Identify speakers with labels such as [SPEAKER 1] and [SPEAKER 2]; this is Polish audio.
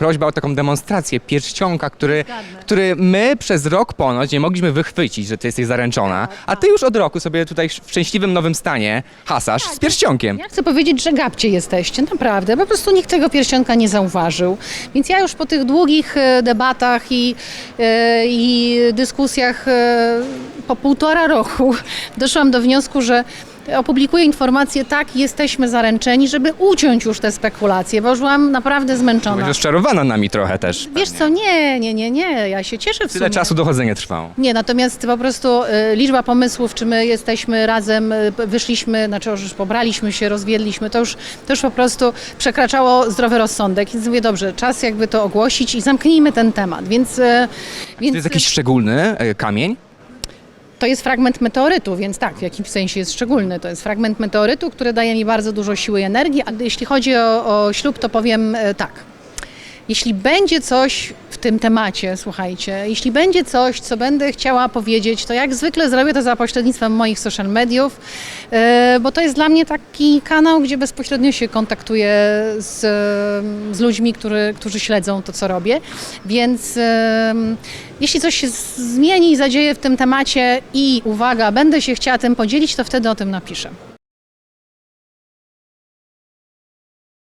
[SPEAKER 1] prośba o taką demonstrację pierścionka, który, który my przez rok ponoć nie mogliśmy wychwycić, że ty jesteś zaręczona, a ty już od roku sobie tutaj w szczęśliwym nowym stanie hasasz z pierścionkiem.
[SPEAKER 2] Ja chcę powiedzieć, że gapcie jesteście, naprawdę. Po prostu nikt tego pierścionka nie zauważył. Więc ja już po tych długich e, debatach i, e, i dyskusjach e, po półtora roku doszłam do wniosku, że opublikuję informację, tak, jesteśmy zaręczeni, żeby uciąć już te spekulacje, bo już byłam naprawdę zmęczona.
[SPEAKER 1] Byłeś rozczarowana nami trochę też.
[SPEAKER 2] Wiesz co, nie, nie, nie, nie, ja się cieszę w
[SPEAKER 1] Tyle
[SPEAKER 2] sumie.
[SPEAKER 1] czasu dochodzenie trwało.
[SPEAKER 2] Nie, natomiast po prostu y, liczba pomysłów, czy my jesteśmy razem, y, wyszliśmy, znaczy już pobraliśmy się, rozwiedliśmy, to już, to już po prostu przekraczało zdrowy rozsądek. Więc mówię, dobrze, czas jakby to ogłosić i zamknijmy ten temat. Więc, y,
[SPEAKER 1] To
[SPEAKER 2] więc
[SPEAKER 1] jest jakiś szczególny e, kamień?
[SPEAKER 2] To jest fragment meteorytu, więc tak, w jakimś sensie jest szczególny. To jest fragment meteorytu, który daje mi bardzo dużo siły i energii. A jeśli chodzi o, o ślub, to powiem e, tak. Jeśli będzie coś tym temacie, słuchajcie, jeśli będzie coś, co będę chciała powiedzieć, to jak zwykle zrobię to za pośrednictwem moich social mediów, e, bo to jest dla mnie taki kanał, gdzie bezpośrednio się kontaktuję z, z ludźmi, który, którzy śledzą to, co robię. Więc em, jeśli coś się zmieni i zadzieje w tym temacie i uwaga, będę się chciała tym podzielić, to wtedy o tym napiszę.